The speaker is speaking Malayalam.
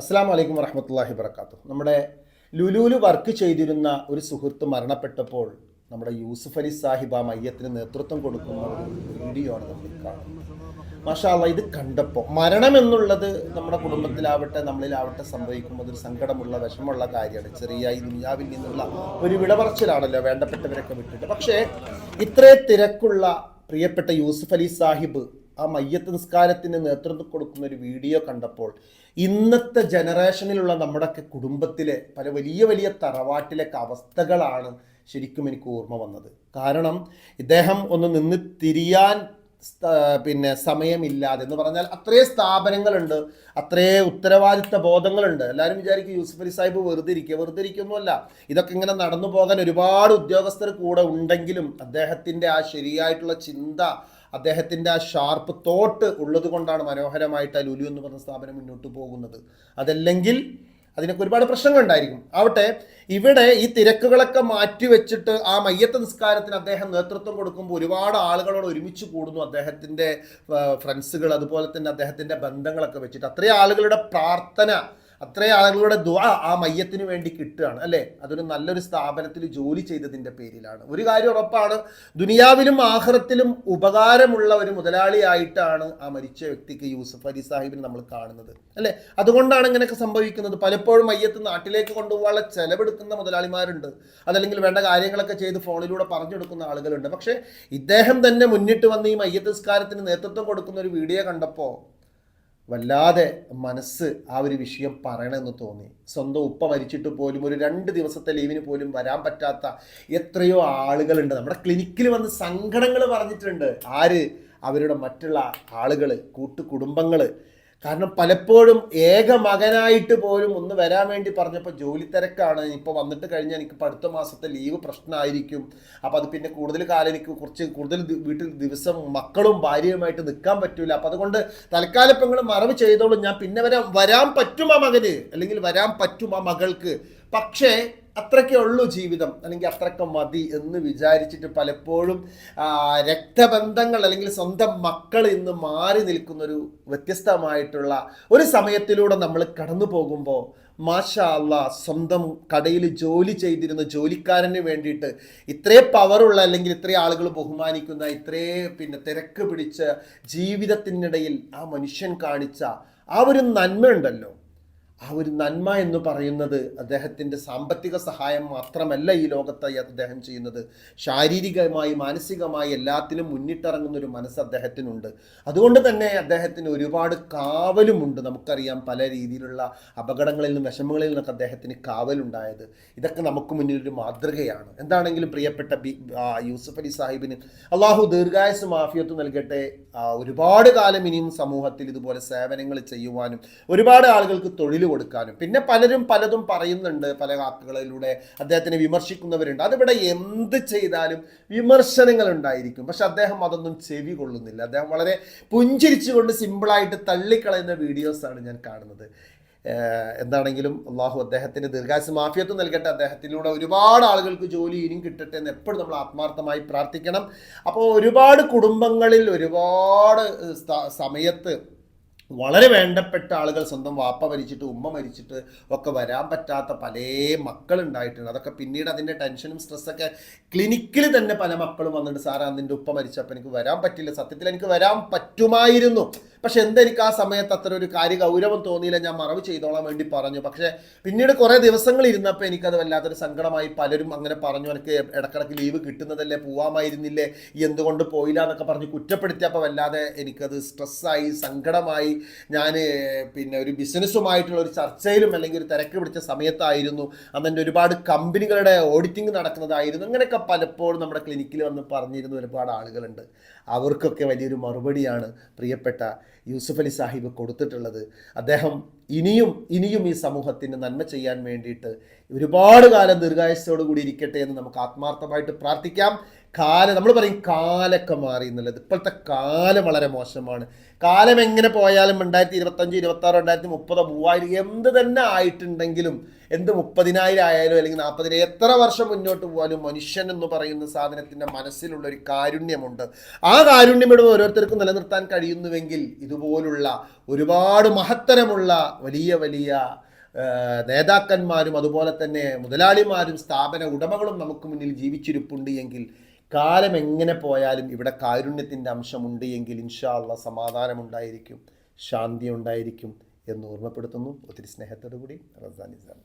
അസ്സാം വലൈക്കും വറഹമത്തല്ലാഹി വർക്കാത്തു നമ്മുടെ ലുലുലു വർക്ക് ചെയ്തിരുന്ന ഒരു സുഹൃത്ത് മരണപ്പെട്ടപ്പോൾ നമ്മുടെ യൂസുഫ് അലി സാഹിബ് ആ മയ്യത്തിന് നേതൃത്വം കൊടുക്കുന്ന ഒരു വീഡിയോ ആണ് നമ്മൾ കാണുന്നത്. മാഷാല്ല ഇത് കണ്ടപ്പോൾ മരണം എന്നുള്ളത് നമ്മുടെ കുടുംബത്തിലാവട്ടെ നമ്മളിലാവട്ടെ സംഭവിക്കുമ്പോൾ ഒരു സങ്കടമുള്ള വിഷമമുള്ള കാര്യമാണ്. ചെറിയ ഈ ദുനിയാവിൽ നിന്നുള്ള ഒരു വിടപറച്ചിലാണല്ലോ വേണ്ടപ്പെട്ടവരൊക്കെ വിട്ടിട്ട്. പക്ഷേ ഇത്രേ തിരക്കുള്ള പ്രിയപ്പെട്ട യൂസുഫ് അലി സാഹിബ് ആ മയ്യത്ത് നിസ്കാരത്തിന് നേതൃത്വം കൊടുക്കുന്ന ഒരു വീഡിയോ കണ്ടപ്പോൾ ഇന്നത്തെ ജനറേഷനിലുള്ള നമ്മുടെയൊക്കെ കുടുംബത്തിലെ പല വലിയ വലിയ തറവാട്ടിലൊക്കെ അവസ്ഥകളാണ് ശരിക്കും എനിക്ക് ഓർമ്മ വന്നത്. കാരണം ഇദ്ദേഹം ഒന്ന് നിന്ന് തിരിയാൻ പിന്നെ സമയമില്ലാതെ എന്ന് പറഞ്ഞാൽ അത്രേ സ്ഥാപനങ്ങളുണ്ട് അത്രേ ഉത്തരവാദിത്ത ബോധങ്ങളുണ്ട്. എല്ലാവരും വിചാരിക്കും യൂസുഫ് അലി സാഹിബ് വെറുതെ ഇരിക്കുക വെറുതെ ഇരിക്കൊന്നുമല്ല ഇതൊക്കെ ഇങ്ങനെ നടന്നു പോകാൻ ഒരുപാട് ഉദ്യോഗസ്ഥർ കൂടെ ഉണ്ടെങ്കിലും അദ്ദേഹത്തിന്റെ ആ ശരിയായിട്ടുള്ള ചിന്ത അദ്ദേഹത്തിന്റെ ആ ഷാർപ്പ് തോട്ട് ഉള്ളത് കൊണ്ടാണ് മനോഹരമായിട്ട് ആ ലുലു എന്ന് പറഞ്ഞ സ്ഥാപനം മുന്നോട്ട് പോകുന്നത്. അതല്ലെങ്കിൽ അതിനൊക്കെ ഒരുപാട് പ്രശ്നങ്ങളുണ്ടായിരിക്കും ആവട്ടെ ഇവിടെ ഈ തിരക്കുകളൊക്കെ മാറ്റി വെച്ചിട്ട് ആ മയ്യത്ത നിസ്കാരത്തിന് അദ്ദേഹം നേതൃത്വം കൊടുക്കുമ്പോൾ ഒരുപാട് ആളുകളോട് ഒരുമിച്ച് കൂടുന്നു അദ്ദേഹത്തിന്റെ ഫ്രണ്ട്സുകൾ അതുപോലെ തന്നെ അദ്ദേഹത്തിന്റെ ബന്ധങ്ങളൊക്കെ വെച്ചിട്ട്. അത്രയും ആളുകളുടെ പ്രാർത്ഥന അത്രയും ആളുകളുടെ ദുആ ആ മയ്യത്തിന് വേണ്ടി കിട്ടുകയാണ് അല്ലേ? അതൊരു നല്ലൊരു സ്ഥാപനത്തിൽ ജോലി ചെയ്തതിന്റെ പേരിലാണ്. ഒരു കാര്യം ഉറപ്പാണ് ദുനിയാവിലും ആഹ്റത്തിലും ഉപകാരമുള്ള ഒരു മുതലാളിയായിട്ടാണ് ആ മരിച്ച വ്യക്തിക്ക് യൂസഫ് അലി സാഹിബിനെ നമ്മൾ കാണുന്നത് അല്ലേ? അതുകൊണ്ടാണ് ഇങ്ങനെയൊക്കെ സംഭവിക്കുന്നത്. പലപ്പോഴും മയ്യത്ത് നാട്ടിലേക്ക് കൊണ്ടുപോകാനുള്ള ചെലവെടുക്കുന്ന മുതലാളിമാരുണ്ട്. അതല്ലെങ്കിൽ വേണ്ട കാര്യങ്ങളൊക്കെ ചെയ്ത് ഫോണിലൂടെ പറഞ്ഞെടുക്കുന്ന ആളുകളുണ്ട്. പക്ഷേ ഇദ്ദേഹം തന്നെ മുന്നിട്ട് വന്ന് ഈ മയ്യത്ത് നിസ്കാരത്തിന് നേതൃത്വം കൊടുക്കുന്ന ഒരു വീഡിയോ കണ്ടപ്പോൾ വല്ലാതെ മനസ്സ് ആ ഒരു വിഷയം പറയണമെന്ന് തോന്നി. സ്വന്തം ഉപ്പ മരിച്ചിട്ട് പോലും ഒരു രണ്ട് ദിവസത്തെ ലീവിന് പോലും വരാൻ പറ്റാത്ത എത്രയോ ആളുകളുണ്ട്. നമ്മുടെ ക്ലിനിക്കിൽ വന്ന് സങ്കടങ്ങൾ പറഞ്ഞിട്ടുണ്ട്. ആര്? അവരുടെ മറ്റുള്ള ആളുകൾ കൂട്ടുകുടുംബങ്ങൾ കാരണം പലപ്പോഴും ഏക മകനായിട്ട് പോലും ഒന്ന് വരാൻ വേണ്ടി പറഞ്ഞപ്പോൾ ജോലി തിരക്കാണ്. ഇപ്പോൾ വന്നിട്ട് കഴിഞ്ഞാൽ എനിക്ക് അടുത്ത മാസത്തെ ലീവ് പ്രശ്നമായിരിക്കും അപ്പോൾ അത് പിന്നെ കൂടുതൽ കാലം എനിക്ക് കുറച്ച് കൂടുതൽ വീട്ടിൽ ദിവസം മക്കളും ഭാര്യയുമായിട്ട് നിൽക്കാൻ പറ്റൂല. അപ്പോൾ അതുകൊണ്ട് തൽക്കാലം ഇപ്പം നിങ്ങൾ മറവ് ചെയ്തോളൂ. ഞാൻ പിന്നെ വരാൻ വരാൻ പറ്റും ആ മകന്. അല്ലെങ്കിൽ വരാൻ പറ്റും ആ മകൾക്ക്. പക്ഷേ അത്രയ്ക്കേ ഉള്ളൂ ജീവിതം. അല്ലെങ്കിൽ അത്രയ്ക്ക് മതി എന്ന് വിചാരിച്ചിട്ട് പലപ്പോഴും രക്തബന്ധങ്ങൾ അല്ലെങ്കിൽ സ്വന്തം മക്കൾ ഇന്ന് മാറി നിൽക്കുന്നൊരു വ്യത്യസ്തമായിട്ടുള്ള ഒരു സമയത്തിലൂടെ നമ്മൾ കടന്നു പോകുമ്പോൾ മാഷാ അല്ല സ്വന്തം കടയിൽ ജോലി ചെയ്തിരുന്ന ജോലിക്കാരന് വേണ്ടിയിട്ട് ഇത്രേ പവറുള്ള അല്ലെങ്കിൽ ഇത്രേ ആളുകൾ ബഹുമാനിക്കുന്ന ഇത്രേ പിന്നെ തിരക്ക് പിടിച്ച ജീവിതത്തിനിടയിൽ ആ മനുഷ്യൻ കാണിച്ച ആ ഒരു നന്മ ഉണ്ടല്ലോ ആ ഒരു നന്മ എന്ന് പറയുന്നത് അദ്ദേഹത്തിന്റെ സാമ്പത്തിക സഹായം മാത്രമല്ല ഈ ലോകത്ത് അദ്ദേഹം ചെയ്യുന്നത്. ശാരീരികമായി മാനസികമായി എല്ലാത്തിലും മുന്നിട്ടിറങ്ങുന്ന ഒരു മനസ്സ് അദ്ദേഹത്തിനുണ്ട്. അതുകൊണ്ട് തന്നെ അദ്ദേഹത്തിന് ഒരുപാട് കാവലുമുണ്ട്. നമുക്കറിയാം പല രീതിയിലുള്ള അപകടങ്ങളിൽ നിന്നും വിഷമങ്ങളിൽ നിന്നൊക്കെ അദ്ദേഹത്തിന് കാവലുണ്ടായത്. ഇതൊക്കെ നമുക്ക് മുന്നിൽ ഒരു മാതൃകയാണ്. എന്താണെങ്കിലും പ്രിയപ്പെട്ട ബി യൂസഫ് അലി സാഹിബിന് അള്ളാഹു ദീർഘായുസ് മാഫിയത്ത് നൽകട്ടെ. ഒരുപാട് കാലം ഇനിയും സമൂഹത്തിൽ ഇതുപോലെ സേവനങ്ങൾ ചെയ്യുവാനും ഒരുപാട് ആളുകൾക്ക് തൊഴിൽ കൊടുക്കാനും. പിന്നെ പലരും പലതും പറയുന്നുണ്ട് പല വാക്കുകളിലൂടെ. അദ്ദേഹത്തിനെ വിമർശിക്കുന്നവരുണ്ട്. അതിവിടെ എന്ത് ചെയ്താലും വിമർശനങ്ങൾ ഉണ്ടായിരിക്കും പക്ഷെ അദ്ദേഹം അതൊന്നും ചെവി കൊള്ളുന്നില്ല. അദ്ദേഹം വളരെ പുഞ്ചിരിച്ചുകൊണ്ട് സിമ്പിളായിട്ട് തള്ളിക്കളയുന്ന വീഡിയോസാണ് ഞാൻ കാണുന്നത്. എന്താണെങ്കിലും അള്ളാഹു അദ്ദേഹത്തിന് ദീർഘായുസ് മാഫിയത്വം നൽകട്ടെ. അദ്ദേഹത്തിലൂടെ ഒരുപാട് ആളുകൾക്ക് ജോലി ഇനിയും കിട്ടട്ടെ എന്ന് എപ്പോഴും നമ്മൾ ആത്മാർത്ഥമായി പ്രാർത്ഥിക്കണം. അപ്പോൾ ഒരുപാട് കുടുംബങ്ങളിൽ ഒരുപാട് സമയത്ത് വളരെ വേണ്ടപ്പെട്ട ആളുകൾ സ്വന്തം വാപ്പ മരിച്ചിട്ട് ഉമ്മ മരിച്ചിട്ട് ഒക്കെ വരാൻ പറ്റാത്ത പല മക്കളുണ്ടായിട്ടുണ്ട്. അതൊക്കെ പിന്നീട് അതിന്റെ ടെൻഷനും സ്ട്രെസ്സൊക്കെ ക്ലിനിക്കിൽ തന്നെ പല മക്കളും വന്നിട്ട് സാറേ അതിന്റെ ഉപ്പ മരിച്ചപ്പോൾ എനിക്ക് വരാൻ പറ്റില്ല സത്യത്തിൽ എനിക്ക് വരാൻ പറ്റുമായിരുന്നു. പക്ഷെ എന്തെനിക്ക് ആ സമയത്ത് അത്ര ഒരു കാര്യ ഗൗരവം തോന്നിയില്ല ഞാൻ മറവ് ചെയ്തോളാൻ വേണ്ടി പറഞ്ഞു. പക്ഷേ പിന്നീട് കുറേ ദിവസങ്ങൾ ഇരുന്നപ്പോൾ എനിക്കത് വല്ലാത്തൊരു സങ്കടമായി. പലരും അങ്ങനെ പറഞ്ഞു എനിക്ക് ഇടക്കിടക്ക് ലീവ് കിട്ടുന്നതല്ലേ പോവാമായിരുന്നില്ലേ എന്തുകൊണ്ട് പോയില്ല എന്നൊക്കെ പറഞ്ഞ് കുറ്റപ്പെടുത്തിയപ്പോൾ വല്ലാതെ എനിക്കത് സ്ട്രെസ്സായി സങ്കടമായി. ഞാൻ പിന്നെ ഒരു ബിസിനസ്സുമായിട്ടുള്ള ഒരു ചർച്ചയിലും അല്ലെങ്കിൽ ഒരു തിരക്ക് പിടിച്ച സമയത്തായിരുന്നു. അന്ന് എന്റെ ഒരുപാട് കമ്പനികളുടെ ഓഡിറ്റിംഗ് നടക്കുന്നതായിരുന്നു. അങ്ങനെയൊക്കെ പലപ്പോഴും നമ്മുടെ ക്ലിനിക്കിൽ വന്ന് പറഞ്ഞിരുന്ന ഒരുപാട് ആളുകളുണ്ട്. അവർക്കൊക്കെ വലിയൊരു മറുപടിയാണ് പ്രിയപ്പെട്ട യൂസുഫ് അലി സാഹിബ് കൊടുത്തിട്ടുള്ളത്. അദ്ദേഹം ഇനിയും ഇനിയും ഈ സമൂഹത്തിന് നന്മ ചെയ്യാൻ വേണ്ടിയിട്ട് ഒരുപാട് കാലം ദീർഘായുസോടുകൂടി ഇരിക്കട്ടെ എന്ന് നമുക്ക് ആത്മാർത്ഥമായിട്ട് പ്രാർത്ഥിക്കാം. കാലം നമ്മൾ പറയും കാലൊക്കെ മാറി എന്നുള്ളത്. ഇപ്പോഴത്തെ കാലം വളരെ മോശമാണ്. കാലം എങ്ങനെ പോയാലും രണ്ടായിരത്തി ഇരുപത്തഞ്ച് ഇരുപത്തി ആറ് രണ്ടായിരത്തി മുപ്പതോ മൂവായിരം എന്ത് തന്നെ ആയിട്ടുണ്ടെങ്കിലും എന്ത് മുപ്പതിനായിരം ആയാലും അല്ലെങ്കിൽ നാൽപ്പതിനായിരം എത്ര വർഷം മുന്നോട്ട് പോയാലും മനുഷ്യൻ എന്ന് പറയുന്ന സാധനത്തിന്റെ മനസ്സിലുള്ള ഒരു കാരുണ്യമുണ്ട്. ആ കാരുണ്യം ഇവിടെ ഓരോരുത്തർക്കും നിലനിർത്താൻ കഴിയുന്നുവെങ്കിൽ ഇതുപോലുള്ള ഒരുപാട് മഹത്തരമുള്ള വലിയ വലിയ നേതാക്കന്മാരും അതുപോലെ തന്നെ മുതലാളിമാരും സ്ഥാപന ഉടമകളും നമുക്ക് മുന്നിൽ ജീവിച്ചിരിപ്പുണ്ട് എങ്കിൽ കാലം എങ്ങനെ പോയാലും ഇവിടെ കാരുണ്യത്തിന്റെ അംശമുണ്ട് എങ്കിൽ ഇൻഷാള്ള സമാധാനമുണ്ടായിരിക്കും ശാന്തി ഉണ്ടായിരിക്കും എന്ന് ഓർമ്മപ്പെടുത്തുന്നു. ഒത്തിരി സ്നേഹത്തോടു കൂടി റസാനിസാണ്